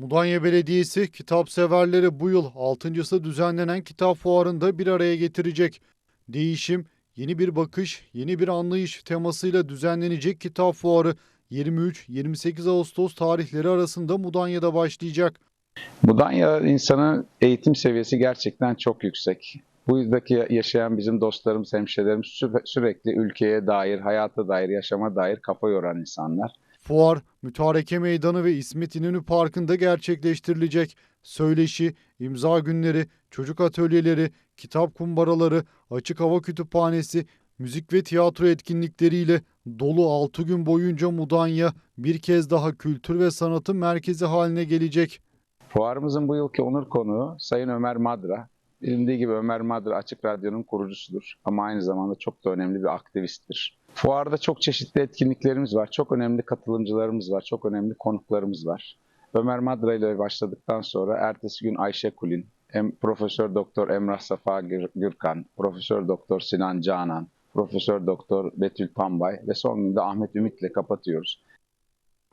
Mudanya Belediyesi kitap severleri bu yıl 6.sı düzenlenen kitap fuarında bir araya getirecek. Değişim, yeni bir bakış, yeni bir anlayış temasıyla düzenlenecek kitap fuarı 23-28 Ağustos tarihleri arasında Mudanya'da başlayacak. Mudanya insanın eğitim seviyesi gerçekten çok yüksek. Bu yüzdeki yaşayan bizim dostlarımız, hemşehrilerimiz sü- sürekli ülkeye dair, hayata dair, yaşama dair kafa yoran insanlar. Fuar, Mütareke Meydanı ve İsmet İnönü Parkı'nda gerçekleştirilecek. Söyleşi, imza günleri, çocuk atölyeleri, kitap kumbaraları, açık hava kütüphanesi, müzik ve tiyatro etkinlikleriyle dolu 6 gün boyunca Mudanya bir kez daha kültür ve sanatın merkezi haline gelecek. Fuarımızın bu yılki onur konuğu Sayın Ömer Madra. Bilindiği gibi Ömer Madra Açık Radyo'nun kurucusudur ama aynı zamanda çok da önemli bir aktivisttir. Fuarda çok çeşitli etkinliklerimiz var, çok önemli katılımcılarımız var, çok önemli konuklarımız var. Ömer Madra ile başladıktan sonra ertesi gün Ayşe Kulin, Profesör Doktor Emrah Safa Gür- Gürkan, Profesör Doktor Sinan Canan, Profesör Doktor Betül Pambay ve son günde Ahmet Ümit ile kapatıyoruz.